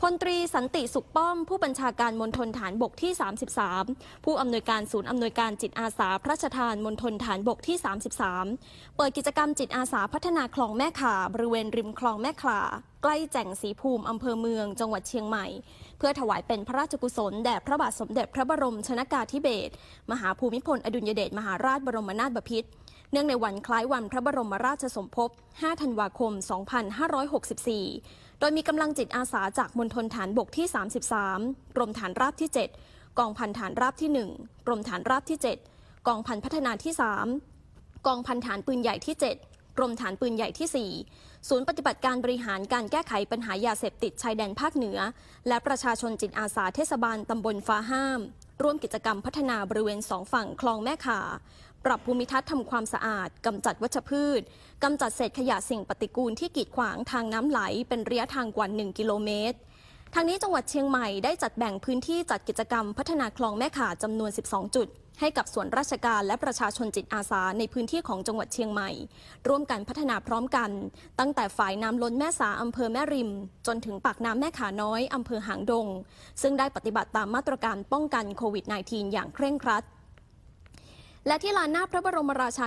พลตรีสันติสุขป้อม ผู้บัญชาการมณฑลฐานบกที่ 33 ผู้อำนวยการศูนย์อำนวยการจิตอาสาพระราชทานมณฑลฐานบกที่ 33 เปิดกิจกรรมจิตอาสาพัฒนาคลองแม่ข่าบริเวณริมคลองแม่ข่าใกล้แจ่งสีภูมิอำเภอเมืองจังหวัดเชียงใหม่ เพื่อถวายเป็นพระราชกุศลแด่พระบาทสมเด็จพระบรมชนากาธิเบศรมหาภูมิพลอดุลยเดชมหาราชบรมนาถบพิตร เนื่องในวันคล้ายวันพระบรมราชสมภพ 5 ธันวาคม 2564 โดยมีกำลังจิตอาสาจากมณฑลฐานบกที่ 33 กรมฐานราบที่ 7 กองพันฐานราบที่ 1 กรมฐานราบที่ 7 กองพันพัฒนาที่ 3 กองพันฐานปืนใหญ่ที่ 7กรมฐานปืนใหญ่ที่ 4 ศูนย์ปฏิบัติการบริหารการแก้ไขปัญหายาเสพติดชายแดนภาคเหนือ และประชาชนจิตอาสาเทศบาลตำบลฟ้าห้าม ร่วมกิจกรรมพัฒนาบริเวณสองฝั่งคลองแม่ข่า ปรับภูมิทัศน์ทำความสะอาดกำจัดวัชพืชกำจัดเศษขยะสิ่งปฏิกูลที่กีดขวางทางน้ำไหล เป็นระยะทางกว่า 1 กิโลเมตรทางนี้จังหวัดเชียงใหม่ได้จัดแบ่งพื้นที่จัดกิจกรรมพัฒนาคลองแม่ข่าจำนวน 12 จุด ให้กับส่วนราชการและประชาชนจิตอาสาในพื้นที่ของจังหวัดเชียงใหม่ ร่วมกันพัฒนาพร้อมกัน ตั้งแต่ฝ่ายน้ำล้นแม่สาอำเภอแม่ริม จนถึงปากน้ำแม่ขาน้อยอำเภอหางดง ซึ่งได้ปฏิบัติตามมาตรการป้องกันโควิด -19 อย่างเคร่งครัด และที่ลานหน้าพระบรมราชา